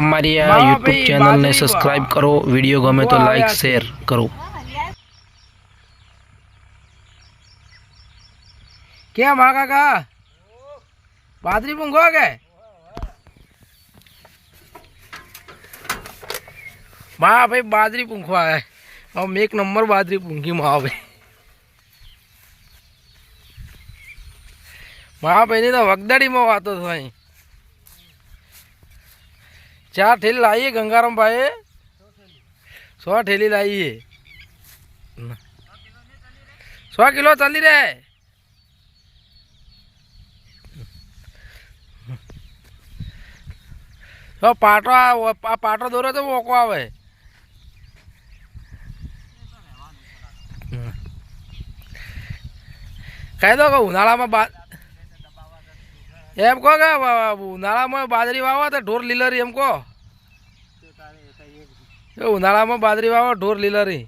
અમારી આ યુટ્યુબ ચેનલને સબસ્ક્રાઈબ સબસ્ક્રાઇબ કરો વીડિયો ગમે તો લાઈક શેર કરો. કેમ હા કાકા? બાદરી પૂંખો કે? મા ભાઈ બાજરી પૂંખવા હે. હવે એક નંબર બાજરી પૂંખી મા ભાઈ મા ભાઈની તો વગદાડીમાં વાતો થાય. ચાર ઠેલી લાવીએ ગંગારામ ભાઈ સો ઠેલી લાવીએ. સો કિલો ચાલી રે. તો પાટો આ પાટો દોરો તો મોકો આવે. કહી દો કે ઉનાળામાં બા એમ કહો કે ઉનાળામાં બાજરી વાવો તો ઢોર લીલરી એમ કહો. એ ઉનાળામાં બાજરી વાવો ઢોર લીલરી.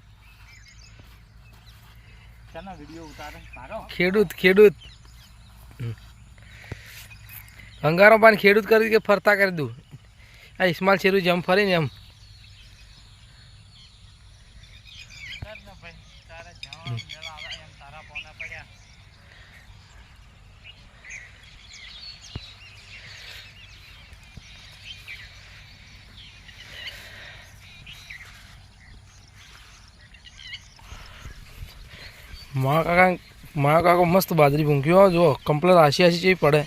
ખેડૂત ખેડૂત. અંગારો પાન ખેડૂત કરી કે ફરતા કરી દઉં. આ ઇસ્માલ શેરું જેમ ફરીને એમ. મા કાકા મા કાકો મસ્ત બાજરી ભૂંક્યો જો કમ્પ્લેટ આશી આશી જેવી પડે.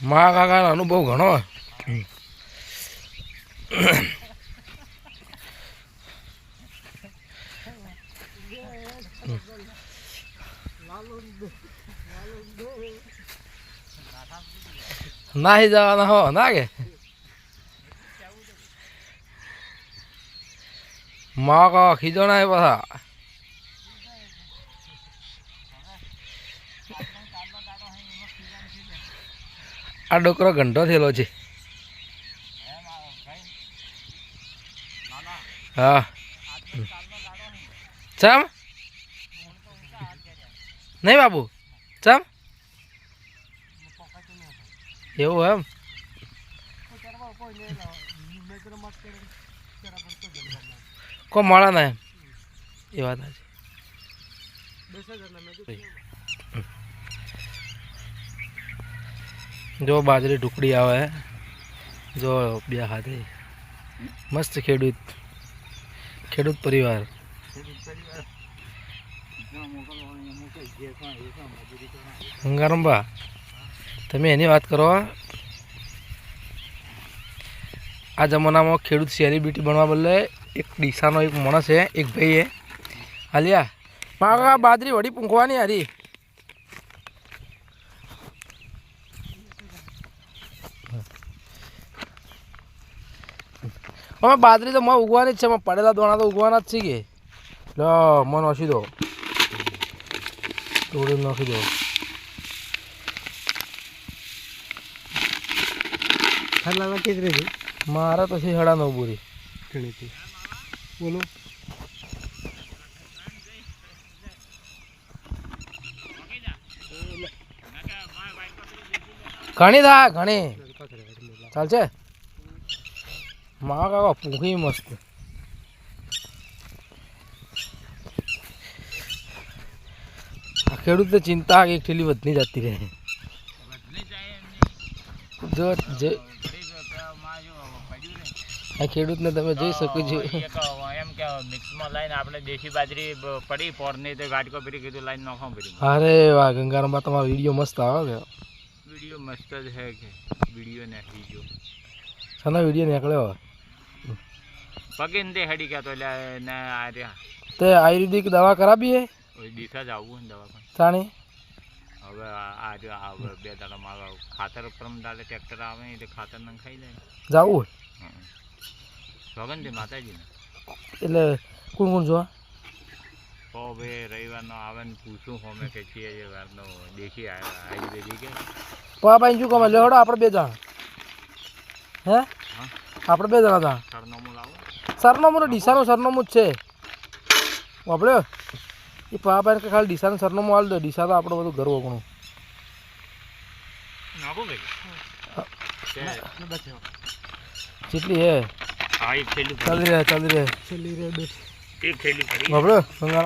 મા કાકાનો અનુભવ ઘણો નાહી જવાના હો ના કે મા કાકા ખીજોણા એ પાછા આ ડોકરો ઘંટો થયેલો છે. હા. ચમ? નહીં બાબુ? ચમ? એવું એમ? કો મળે ને એમ? એ વાત છે જો બાજરી ઢુકડી આવે, જો બે હાથે. મસ્ત ખેડૂત. ખેડૂત પરિવાર. ગંગારંબા તમે એની વાત કરો આ. જમાનામાં ખેડૂત સેલિબ્રિટી બનવા બદલે એક ડીસાનો એક માણસ છે, એક ભાઈ એ હાલ્યા મારા બાજરી વળી પૂંખવાની હારી. અમે બાજરી તો માં ઉગવાની જ છે પડેલા દોણા તો ઉગવાના જ છે કે. લો, મને નાખી દો. તોડી નાખી દો. ખાલામાં કેજ રહી મારા તો છે હડા નવ બોરી. ગણીતી બોલો. ઘણી થાય ઘણી. ચાલશે? મા કાકા પૂંખી મસ્ત. ખેડૂત તો ચિંતા કે એક ઠેલી વધની જતી રહે. જો જે આ ખેડૂતને તમે જોઈ શકો છો. એમ કે મિક્સમાં લઈને આપણે દેશી બાજરી પડી પોરની તો ગાટકો ફરી કીધું લાઈન નાખો ફરી અરે વાહ ગંગારામાં તમારો વીડિયો મસ્ત આવે કે? વીડિયો મસ્ત જ છે કે વીડિયો ને ગયો. સના વીડિયો નીકળ્યો પગે દે હેડી ગયા તો ને આ રહ્યા. તે આયુર્વેદિક દવા કરાવી હે? ઓય દિશા જ આવવું ને પણ. તાણી હવે આ આ રહ્યો આ હવે બે દાડા મારો ખાતર પરમ દાડે ટ્રેક્ટર આવે એટલે ખાતર ને ખાઈ જાય જાવું ભગન દે માતાજીને? એટલે કોણ કોણ જોવા? તો હવે રવિવારનો આવે ને પૂછું હોમે કે છીએ જે વારનો દેખી આવ્યા તો કે ભાઈ શું કમે લેવડો આપણે બે જણા. હે. આપણે બે જણા હતા સરનામું લાવો. સરનામું ડીસાનું સરનામું જ છે. આપણે એ પાપા કે ખાલી ડીસાનું સરનામું હાલ દો. ડીસા તો આપણું બધું ઘર ઓગણું જેટલી હે. ચાલી રહે ચાલી રહે ચાલી રહે બંગાળ